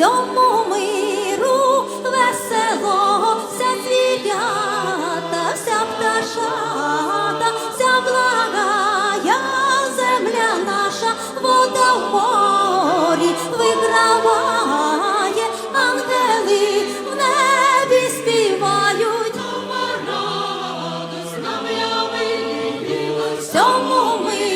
всьому миру весело, вся звірята, вся пташата, вся благая земля наша, вода в морі виграває, ангели в небі співають, всьому миру.